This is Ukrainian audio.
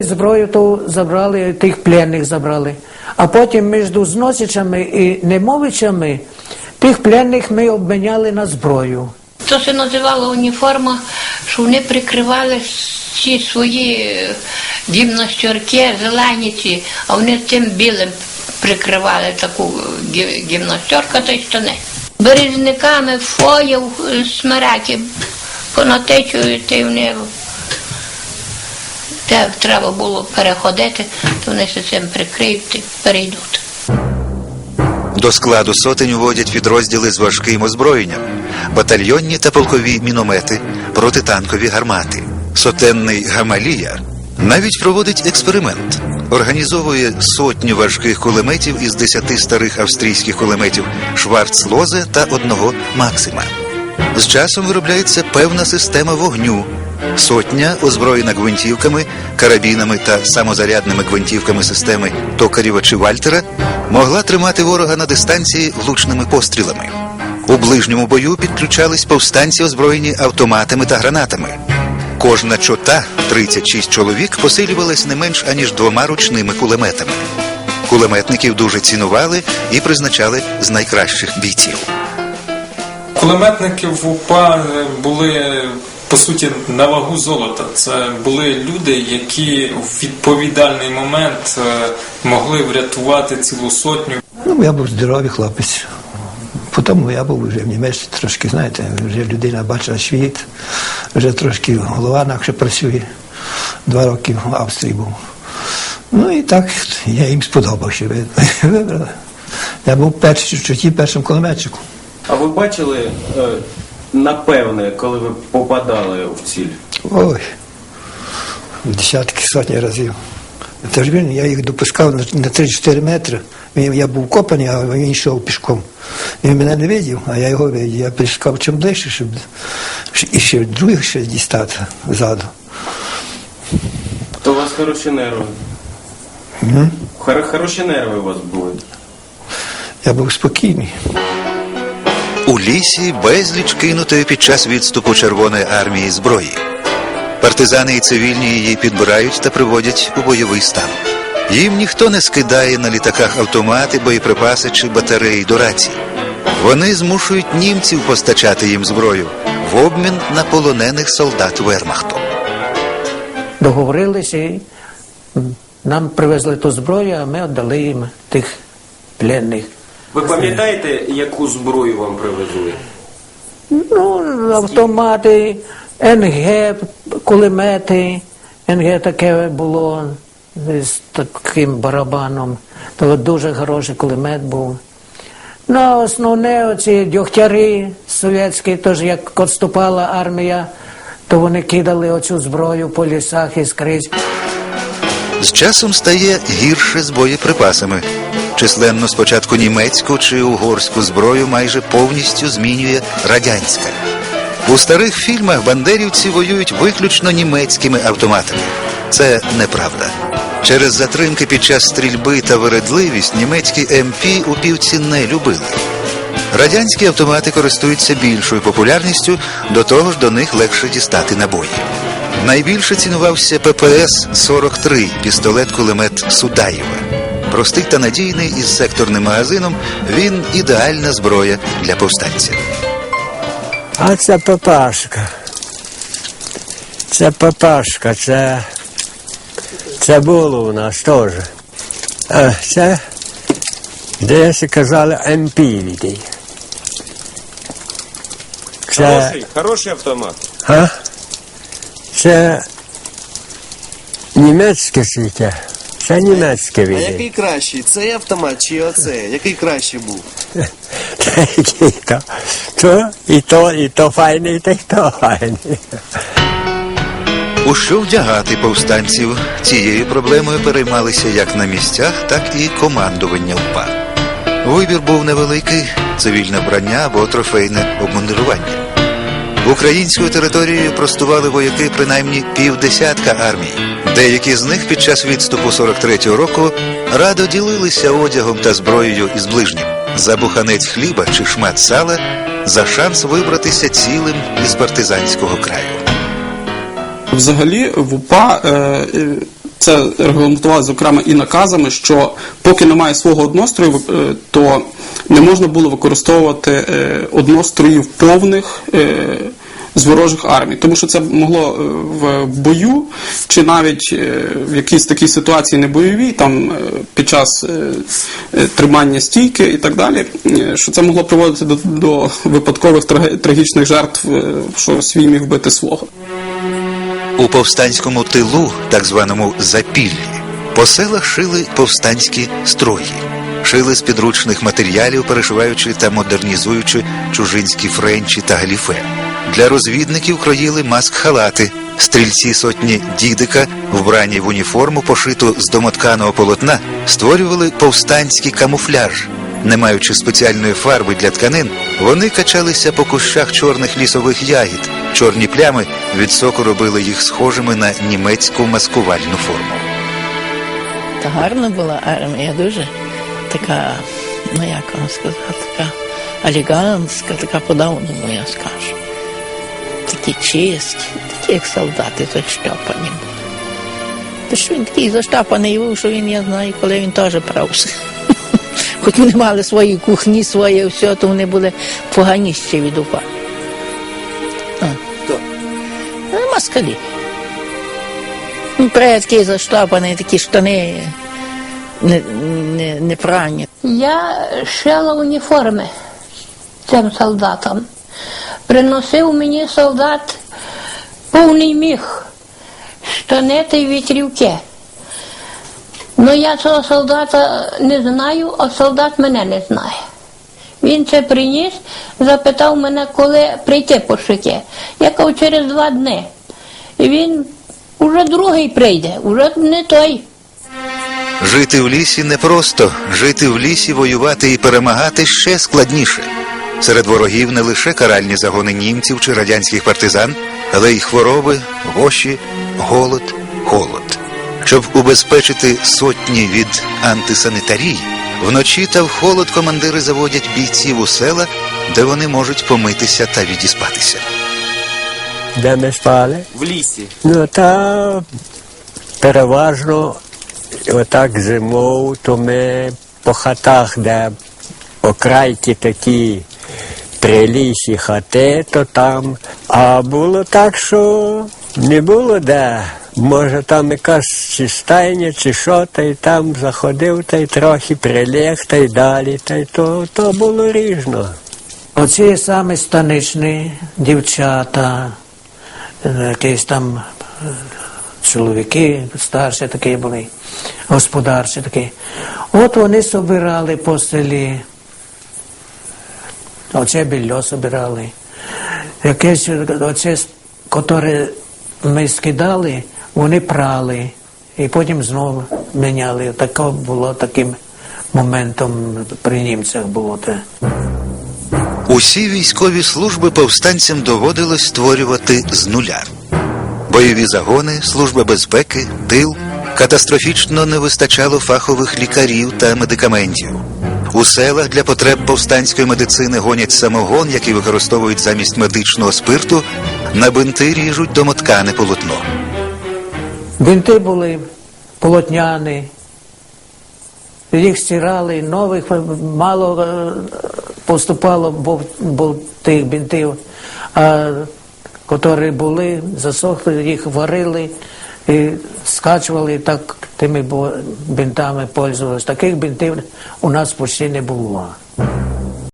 Зброю ту забрали, тих пленних забрали. А потім між зносичами і немовичами тих пленних ми обміняли на зброю. То се називала уніформа, що вони прикривали ці свої е, гімнастерки, зелені ці, а вони цим білим прикривали таку е, гімнастерку та й штани. Березниками, фоїв, е, смереки понатечують і вони. Де треба було переходити, то вони се цим прикриють перейдуть. До складу сотень уводять підрозділи з важким озброєнням, батальйонні та полкові міномети, протитанкові гармати. Сотенний Гамалія навіть проводить експеримент. Організовує сотню важких кулеметів із десяти старих австрійських кулеметів Шварцлозе та одного Максима. З часом виробляється певна система вогню. Сотня, озброєна гвинтівками, карабінами та самозарядними гвинтівками системи Токарєва чи Вальтера, могла тримати ворога на дистанції влучними пострілами. У ближньому бою підключались повстанці, озброєні автоматами та гранатами. Кожна чота, 36 чоловік, посилювалась не менш аніж двома ручними кулеметами. Кулеметників дуже цінували і призначали з найкращих бійців. Кулеметники в УПА е, були по суті на вагу золота. Це були люди, які в відповідальний момент е, могли врятувати цілу сотню. Ну, я був здоровий хлопець. Потім я був вже в Німеччині трошки, знаєте, вже людина бачила світ, вже трошки голова інакше працює. Два роки в Австрії був. Ну і так я їм сподобався. ви- Вибрали. Я був перший чуті першим кулеметчиком. А ви бачили, е, напевне, коли ви попадали в ціль? Ой, десятки сотні разів. Та ж він, я їх допускав на, на 3-4 метри. Я був копаний, а він йшов пішком. Він мене не видів, а я його видів. Я пішкав чим ближче, щоб і ще других ще дістати ззаду. То у вас хороші нерви. Хор- Хороші нерви у вас були. Я був спокійний. У лісі безліч кинутої під час відступу Червоної армії зброї. Партизани і цивільні її підбирають та приводять у бойовий стан. Їм ніхто не скидає на літаках автомати, боєприпаси чи батареї до рацій. Вони змушують німців постачати їм зброю в обмін на полонених солдат Вермахту. Договорилися нам привезли ту зброю, а ми віддали їм тих пленних. Ви пам'ятаєте, яку зброю вам привезли? Ну, автомати, НГ, кулемети. НГ таке було з таким барабаном. То дуже хороший кулемет був. Ну, а основне оці дьогтяри совєтські, тож як відступала армія, то вони кидали оцю зброю по лісах і скрізь. З часом стає гірше з боєприпасами. Численно спочатку німецьку чи угорську зброю майже повністю змінює радянська. У старих фільмах бандерівці воюють виключно німецькими автоматами. Це неправда. Через затримки під час стрільби та вередливість німецькі МП упівці не любили. Радянські автомати користуються більшою популярністю, до того ж до них легше дістати набої. Найбільше цінувався ППС-43 пістолет-кулемет Судаєва. Простий та надійний із секторним магазином, він ідеальна зброя для повстанців. А це папашка. Це папашка, це. Це було у нас теж. А це десь казали емпіліді. Це, Хороший, хороший автомат. а? це німецьке свіття. Це німецьке А відео. який кращий? Цей автомат чи оце? Який кращий був? Який то, то і то, і то файний, і то файний. У що вдягати повстанців цією проблемою переймалися як на місцях, так і командування УПА. Вибір був невеликий цивільне вбрання або трофейне обмундирування. Українською територією простували вояки принаймні півдесятка армій. Деякі з них під час відступу 43-го року радо ділилися одягом та зброєю із ближнім за буханець хліба чи шмат сала за шанс вибратися цілим із партизанського краю. Взагалі в УПА е, Це регламентувалося зокрема і наказами, що поки немає свого однострою, е, то не можна було використовувати е, одностроїв повних е, з ворожих армій, тому що це могло в бою чи навіть в якійсь такій ситуації небойовій, там е, під час тримання стійки і так далі, що це могло приводити до, до випадкових трагічних жертв, що свій міг вбити свого. У повстанському тилу, так званому запіллі, по селах шили повстанські строї, шили з підручних матеріалів, перешиваючи та модернізуючи чужинські френчі та галіфе. Для розвідників кроїли маск-халати. Стрільці сотні дідика, вбрані в уніформу, пошиту з домотканого полотна, створювали повстанський камуфляж. Не маючи спеціальної фарби для тканин, вони качалися по кущах чорних лісових ягід. Чорні плями від соку робили їх схожими на німецьку маскувальну форму. Та гарна була армія, дуже така, ну як вам сказати, така елегантська, така по-давному, я скажу. Такі чисті, такі як солдати заштапані були. Та що він такий заштапаний був, що він, я знаю, коли він теж прався. Хоч вони мали свої кухні, своє все, то вони були поганіші від упа. Москалі. Ну, Предки заштапані, такі штани не, не, не прані. Я шила уніформи цим солдатам. Приносив мені солдат повний міг, штани та й вітрівки. Ну я цього солдата не знаю, а солдат мене не знає. Він це приніс, запитав мене, коли прийти по шики. Я кажу, через два дні. І він уже другий прийде, уже не той. Жити в лісі непросто, жити в лісі, воювати і перемагати ще складніше. Серед ворогів не лише каральні загони німців чи радянських партизан, але й хвороби, воші, голод, холод. Щоб убезпечити сотні від антисанітарії, вночі та в холод командири заводять бійців у села, де вони можуть помитися та відіспатися. Де ми спали? В лісі. Ну та переважно отак зимою, то ми по хатах, де окрайки такі прилісі хати, то там. А було так, що не було де. Може, там якась чи стайня, чи що, та й там заходив, та й трохи прилег, та й далі, та й то, то було різно. Оці саме станичні дівчата, е, якісь там е, чоловіки старші такі були, господарчі такі. От вони собирали по селі. Оце більо собирали. Якесь оце, яке ми скидали, вони прали. І потім знову міняли. Таке було таким моментом при німцях було те. Усі військові служби повстанцям доводилось створювати з нуля. Бойові загони, служба безпеки, тил катастрофічно не вистачало фахових лікарів та медикаментів. У селах для потреб повстанської медицини гонять самогон, який використовують замість медичного спирту, на бинти ріжуть домоткане полотно. Бинти були полотняні, їх стирали, нових мало е, поступало, бо, бо тих бинтів, а які були, засохли, їх варили і скачували, так тими бинтами пользувалися. Таких бинтів у нас почти не було.